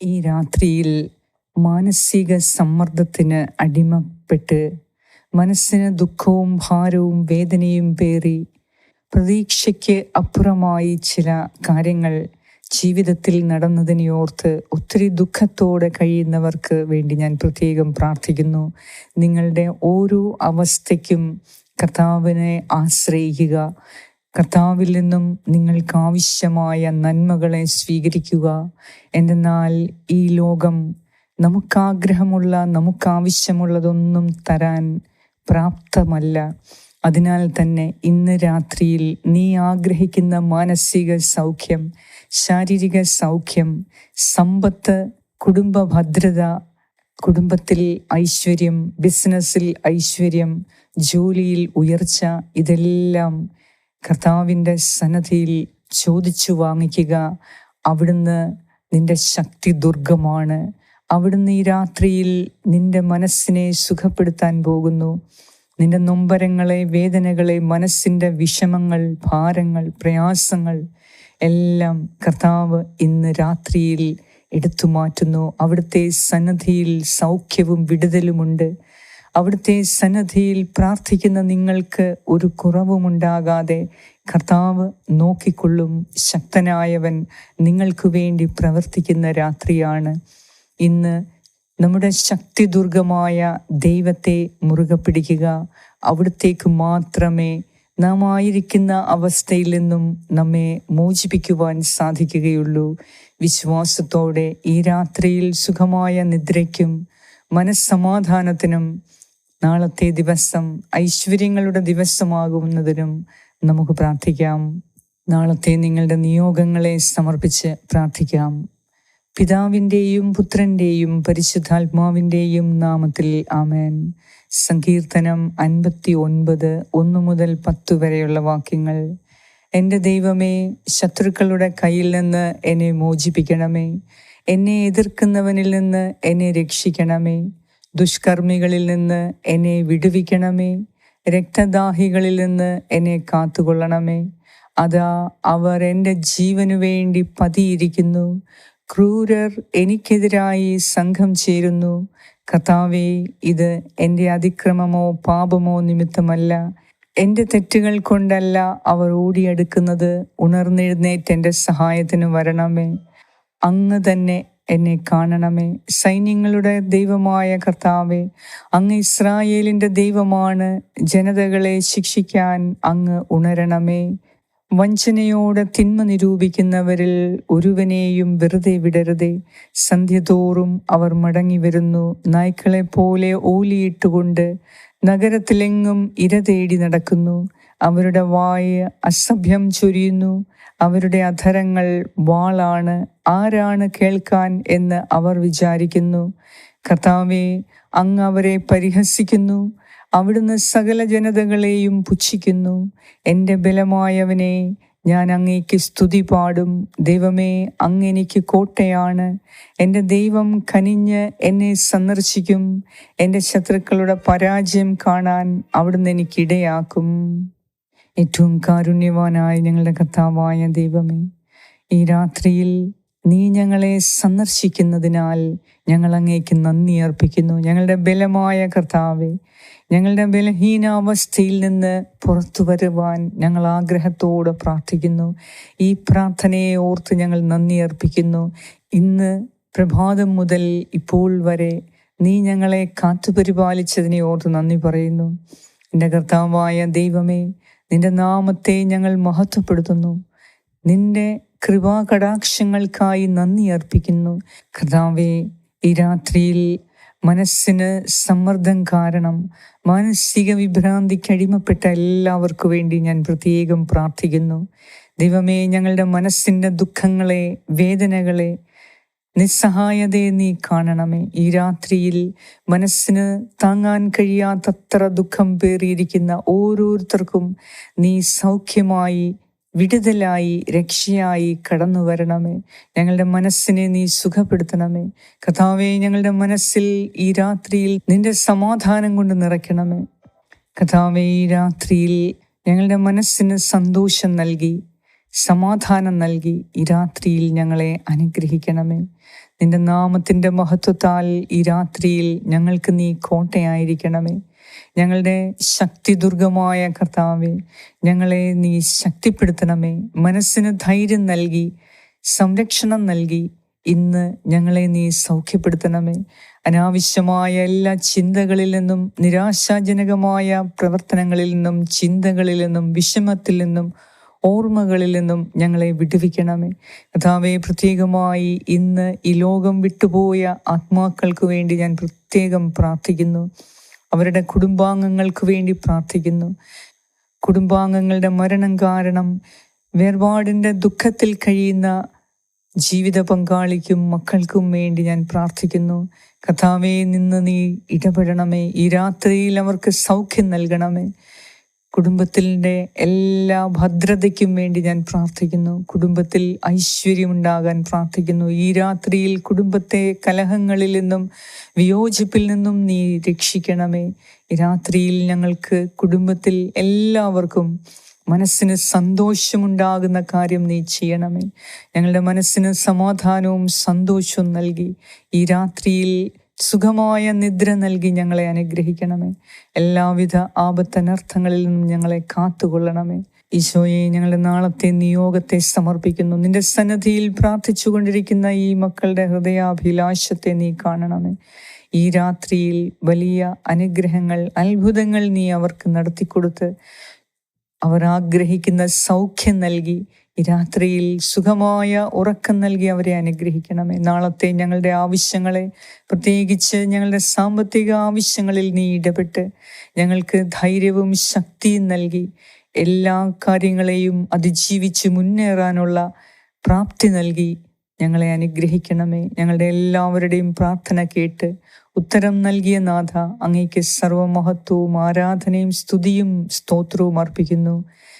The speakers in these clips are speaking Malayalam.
ഈ രാത്രിയിൽ മാനസിക സമ്മർദ്ദത്തിന് അടിമപ്പെട്ട് മനസ്സിന് ദുഃഖവും ഭാരവും വേദനയും പേറി പ്രതീക്ഷയ്ക്ക് അപ്പുറമായി ചില കാര്യങ്ങൾ ജീവിതത്തിൽ നടന്നതിനെ ഓർത്ത് ഒത്തിരി ദുഃഖത്തോടെ കഴിയുന്നവർക്ക് വേണ്ടി ഞാൻ പ്രത്യേകം പ്രാർത്ഥിക്കുന്നു. നിങ്ങളുടെ ഓരോ അവസ്ഥയ്ക്കും കർത്താവിനെ ആശ്രയിക്കുക. കർത്താവിൽ നിന്നും നിങ്ങൾക്ക് ആവശ്യമായ നന്മകളെ സ്വീകരിക്കുക. എന്തെന്നാൽ ഈ ലോകം നമുക്കാഗ്രഹമുള്ള നമുക്കാവശ്യമുള്ളതൊന്നും തരാൻ പ്രാപ്തമല്ല. അതിനാൽ തന്നെ ഇന്ന് രാത്രിയിൽ നീ ആഗ്രഹിക്കുന്ന മാനസിക സൗഖ്യം ശാരീരിക സൗഖ്യം സമ്പത്ത് കുടുംബ ഭദ്രത കുടുംബത്തിൽ ഐശ്വര്യം ബിസിനസ്സിൽ ഐശ്വര്യം ജോലിയിൽ ഉയർച്ച ഇതെല്ലാം കർത്താവിന്റെ സന്നദ്ധിയിൽ ചോദിച്ചു വാങ്ങിക്കുക. അവിടുന്ന് നിന്റെ ശക്തി ദുർഗമാണ്. അവിടുന്ന് ഈ രാത്രിയിൽ നിന്റെ മനസ്സിനെ സുഖപ്പെടുത്താൻ പോകുന്നു. നിന്റെ നൊമ്പരങ്ങളെ വേദനകളെ മനസ്സിന്റെ വിഷമങ്ങൾ ഭാരങ്ങൾ പ്രയാസങ്ങൾ എല്ലാം കർത്താവ് ഇന്ന് രാത്രിയിൽ എടുത്തു മാറ്റുന്നു അവിടുത്തെ സന്നദ്ധിയിൽ സൗഖ്യവും വിടുതലുമുണ്ട്. അവിടുത്തെ സന്നദ്ധിയിൽ പ്രാർത്ഥിക്കുന്ന നിങ്ങൾക്ക് ഒരു കുറവുമുണ്ടാകാതെ കർത്താവ് നോക്കിക്കൊള്ളും ശക്തനായവൻ നിങ്ങൾക്ക് വേണ്ടി പ്രവർത്തിക്കുന്ന രാത്രിയാണ്. ഇന്ന് നമ്മുടെ ശക്തി ദുർഗമായ ദൈവത്തെ മുറുകെ പിടിക്കുക. അവിടത്തേക്ക് മാത്രമേ നാം ആയിരിക്കുന്ന അവസ്ഥയിൽ നിന്നും നമ്മെ മോചിപ്പിക്കുവാൻ സാധിക്കുകയുള്ളൂ. വിശ്വാസത്തോടെ ഈ രാത്രിയിൽ സുഖമായ നിദ്രയ്ക്കും മനസ്സമാധാനത്തിനും നാളത്തെ ദിവസം ഐശ്വര്യങ്ങളുടെ ദിവസമാകുന്നതിനും നമുക്ക് പ്രാർത്ഥിക്കാം. നാളത്തെ നിങ്ങളുടെ നിയോഗങ്ങളെ സമർപ്പിച്ച് പ്രാർത്ഥിക്കാം. പിതാവിന്റെയും പുത്രന്റെയും പരിശുദ്ധാത്മാവിന്റെയും നാമത്തിൽ ആമേൻ. സങ്കീർത്തനം അൻപത്തി ഒൻപത് ഒന്ന് മുതൽ പത്ത് വരെയുള്ള വാക്യങ്ങൾ. എന്റെ ദൈവമേ ശത്രുക്കളുടെ കയ്യിൽ നിന്ന് എന്നെ മോചിപ്പിക്കണമേ. എന്നെ എതിർക്കുന്നവനിൽ നിന്ന് എന്നെ രക്ഷിക്കണമേ. ദുഷ്കർമ്മികളിൽ നിന്ന് എന്നെ വിടുവിക്കണമേ. രക്തദാഹികളിൽ നിന്ന് എന്നെ കാത്തുകൊള്ളണമേ. അതാ അവർ എന്റെ ജീവനു വേണ്ടി പതിയിരിക്കുന്നു. ക്രൂരർ എനിക്കെതിരായി സംഘം ചേരുന്നു. കർത്താവേ ഇത് എന്റെ അതിക്രമമോ പാപമോ നിമിത്തമല്ല. എന്റെ തെറ്റുകൾ കൊണ്ടല്ല അവർ ഓടിയെടുക്കുന്നത്. ഉണർന്നെഴുന്നേറ്റ് എന്റെ സഹായത്തിന് വരണമേ. അങ്ങ് തന്നെ എന്നെ കാണണമേ. സൈന്യങ്ങളുടെ ദൈവമായ കർത്താവെ അങ്ങ് ഇസ്രായേലിന്റെ ദൈവമാണ്. ജനതകളെ ശിക്ഷിക്കാൻ അങ്ങ് ഉണരണമേ. വഞ്ചനയോടെ തിന്മ നിരൂപിക്കുന്നവരിൽ ഒരുവനെയും വെറുതെ വിടരുതേ. സന്ധ്യതോറും അവർ മടങ്ങി വരുന്നു. നായ്ക്കളെ പോലെ ഓലിയിട്ടുകൊണ്ട് നഗരത്തിലെങ്ങും ഇര തേടി നടക്കുന്നു. അവരുടെ വായ് അസഭ്യം ചൊരിയുന്നു. അവരുടെ അധരങ്ങൾ വാളാണ്. ആരാണ് കേൾക്കാൻ എന്ന് അവർ വിചാരിക്കുന്നു. കർത്താവെ അങ്ങ് അവരെ പരിഹസിക്കുന്നു. അവിടുന്ന് സകല ജനതകളെയും പുച്ഛിക്കുന്നു. എന്റെ ബലമായവനെ ഞാൻ അങ്ങേക്ക് സ്തുതി പാടും. ദൈവമേ അങ്ങെനിക്ക് കോട്ടയാണ്. എന്റെ ദൈവം കനിഞ്ഞ് എന്നെ സന്ദർശിക്കും. എന്റെ ശത്രുക്കളുടെ പരാജയം കാണാൻ അവിടുന്ന് എനിക്കിടയാക്കും ഏറ്റവും കാരുണ്യവാനായ ഞങ്ങളുടെ കർത്താവായ ദൈവമേ ഈ രാത്രിയിൽ നീ ഞങ്ങളെ സന്ദർശിക്കുന്നതിനാൽ ഞങ്ങൾ അങ്ങേക്ക് നന്ദി അർപ്പിക്കുന്നു. ഞങ്ങളുടെ ബലമായ കർത്താവെ ഞങ്ങളുടെ ബലഹീനാവസ്ഥയിൽ നിന്ന് പുറത്തു വരുവാൻ ഞങ്ങൾ ആഗ്രഹത്തോടെ പ്രാർത്ഥിക്കുന്നു. ഈ പ്രാർത്ഥനയെ ഓർത്ത് ഞങ്ങൾ നന്ദി അർപ്പിക്കുന്നു. ഇന്ന് പ്രഭാതം മുതൽ ഇപ്പോൾ വരെ നീ ഞങ്ങളെ കാത്തുപരിപാലിച്ചതിനെ ഓർത്ത് നന്ദി പറയുന്നു. എന്റെ കർത്താവായ ദൈവമേ നിന്റെ നാമത്തെ ഞങ്ങൾ മഹത്വപ്പെടുത്തുന്നു. നിന്റെ കൃപാകടാക്ഷങ്ങൾക്കായി നന്ദി അർപ്പിക്കുന്നു. കർത്താവെ ഈ രാത്രിയിൽ മനസ്സിന് സമ്മർദ്ദം കാരണം മാനസിക വിഭ്രാന്തിക്ക് അടിമപ്പെട്ട എല്ലാവർക്കു വേണ്ടി ഞാൻ പ്രത്യേകം പ്രാർത്ഥിക്കുന്നു. ദൈവമേ ഞങ്ങളുടെ മനസ്സിന്റെ ദുഃഖങ്ങളെ വേദനകളെ നിസ്സഹായതയെ നീ കാണണമേ. ഈ രാത്രിയിൽ മനസ്സിന് താങ്ങാൻ കഴിയാത്തത്ര ദുഃഖം പേറിയിരിക്കുന്ന ഓരോരുത്തർക്കും നീ സൗഖ്യമായി വിടുതലായി രക്ഷയായി കടന്നു വരണമേ. ഞങ്ങളുടെ മനസ്സിനെ നീ സുഖപ്പെടുത്തണമേ. കഥാവെ ഞങ്ങളുടെ മനസ്സിൽ ഈ രാത്രിയിൽ നിന്റെ സമാധാനം കൊണ്ട് നിറയ്ക്കണമേ. കഥാവെ ഈ രാത്രിയിൽ ഞങ്ങളുടെ മനസ്സിന് സന്തോഷം നൽകി. സമാധാനം നൽകി ഈ രാത്രിയിൽ ഞങ്ങളെ അനുഗ്രഹിക്കണമേ. നിന്റെ നാമത്തിന്റെ മഹത്വത്താൽ ഈ രാത്രിയിൽ ഞങ്ങൾക്ക് നീ കോട്ടയായിരിക്കണമേ. ഞങ്ങളുടെ ശക്തി ദുർഗമായ കർത്താവെ ഞങ്ങളെ നീ ശക്തിപ്പെടുത്തണമേ. മനസ്സിന് ധൈര്യം നൽകി സംരക്ഷണം നൽകി ഇന്ന് ഞങ്ങളെ നീ സൗഖ്യപ്പെടുത്തണമേ. അനാവശ്യമായ എല്ലാ ചിന്തകളിൽ നിന്നും നിരാശാജനകമായ പ്രവർത്തനങ്ങളിൽ നിന്നും ചിന്തകളിൽ നിന്നും വിഷമത്തിൽ നിന്നും ഓർമ്മകളിൽ നിന്നും ഞങ്ങളെ വിടുവിക്കണമേ. കഥാവെ പ്രത്യേകമായി ഇന്ന് ഈ ലോകം വിട്ടുപോയ ആത്മാക്കൾക്ക് വേണ്ടി ഞാൻ പ്രത്യേകം പ്രാർത്ഥിക്കുന്നു. അവരുടെ കുടുംബാംഗങ്ങൾക്ക് വേണ്ടി പ്രാർത്ഥിക്കുന്നു. കുടുംബാംഗങ്ങളുടെ മരണം കാരണം വേർപാടിന്റെ ദുഃഖത്തിൽ കഴിയുന്ന ജീവിത പങ്കാളിക്കും മക്കൾക്കും വേണ്ടി ഞാൻ പ്രാർത്ഥിക്കുന്നു. കഥാവേ നിന്ന് നീ ഇടപെടണമേ. ഈ രാത്രിയിൽ അവർക്ക് സൗഖ്യം നൽകണമേ. കുടുംബത്തിന്റെ എല്ലാ ഭദ്രതയ്ക്കും വേണ്ടി ഞാൻ പ്രാർത്ഥിക്കുന്നു. കുടുംബത്തിൽ ഐശ്വര്യമുണ്ടാകാൻ പ്രാർത്ഥിക്കുന്നു. ഈ രാത്രിയിൽ കുടുംബത്തെ കലഹങ്ങളിൽ നിന്നും വിയോജിപ്പിൽ നിന്നും നീ രക്ഷിക്കണമേ. ഈ രാത്രിയിൽ ഞങ്ങൾക്ക് കുടുംബത്തിൽ എല്ലാവർക്കും മനസ്സിന് സന്തോഷമുണ്ടാകുന്ന കാര്യം നീ ചെയ്യണമേ. ഞങ്ങളുടെ മനസ്സിന് സമാധാനവും സന്തോഷവും നൽകി. ഈ രാത്രിയിൽ സുഖമായ നിദ്ര നൽകി ഞങ്ങളെ അനുഗ്രഹിക്കണമേ. എല്ലാവിധ ആപത്തനർത്ഥങ്ങളിൽ നിന്നും ഞങ്ങളെ കാത്തുകൊള്ളണമേ. ഈശോയെ ഞങ്ങളുടെ നാളത്തെ നിയോഗത്തെ സമർപ്പിക്കുന്നു. നിന്റെ സന്നദ്ധിയിൽ പ്രാർത്ഥിച്ചുകൊണ്ടിരിക്കുന്ന ഈ മക്കളുടെ ഹൃദയാഭിലാഷത്തെ നീ കാണണമേ. ഈ രാത്രിയിൽ വലിയ അനുഗ്രഹങ്ങൾ അത്ഭുതങ്ങൾ നീ അവർക്ക് നടത്തിക്കൊടുത്ത് അവർ ആഗ്രഹിക്കുന്ന സൗഖ്യം നൽകി ഈ രാത്രിയിൽ സുഖമായ ഉറക്കം നൽകി അവരെ അനുഗ്രഹിക്കണമേ. നാളത്തെ ഞങ്ങളുടെ ആവശ്യങ്ങളെ പ്രത്യേകിച്ച് ഞങ്ങളുടെ സാമ്പത്തിക ആവശ്യങ്ങളിൽ നീ ഇടപെട്ട് ഞങ്ങൾക്ക് ധൈര്യവും ശക്തിയും നൽകി. എല്ലാ കാര്യങ്ങളെയും അതിജീവിച്ച് മുന്നേറാനുള്ള പ്രാപ്തി നൽകി ഞങ്ങളെ അനുഗ്രഹിക്കണമേ. ഞങ്ങളുടെ എല്ലാവരുടെയും പ്രാർത്ഥന കേട്ട് ഉത്തരം നൽകിയ നാഥ അങ്ങേക്ക് സർവമഹത്വവും ആരാധനയും സ്തുതിയും സ്തോത്രവും അർപ്പിക്കുന്നു.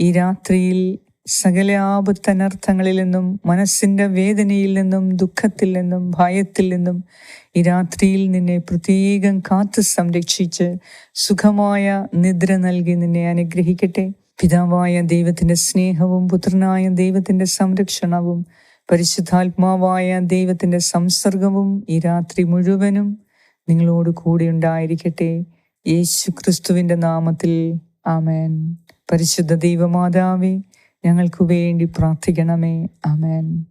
ഈ രാത്രിയിൽ സകല ആപത്തനർത്ഥങ്ങളിൽ നിന്നും മനസ്സിന്റെ വേദനയിൽ നിന്നും ദുഃഖത്തിൽ നിന്നും ഭയത്തിൽ നിന്നും ഈ രാത്രിയിൽ നിന്നെ പ്രത്യേകം കാത്തു സംരക്ഷിച്ച് സുഖമായ നിദ്ര നൽകി നിന്നെ അനുഗ്രഹിക്കട്ടെ. പിതാവായ ദൈവത്തിന്റെ സ്നേഹവും പുത്രനായ ദൈവത്തിന്റെ സംരക്ഷണവും പരിശുദ്ധാത്മാവായ ദൈവത്തിന്റെ സംസർഗവും ഈ രാത്രി മുഴുവനും നിങ്ങളോട് കൂടെ ഉണ്ടായിരിക്കട്ടെ. യേശു ക്രിസ്തുവിന്റെ നാമത്തിൽ ആമേൻ. പരിശുദ്ധ ദൈവമാതാവേ ഞങ്ങൾക്ക് വേണ്ടി പ്രാർത്ഥിക്കണമേ. ആമേൻ.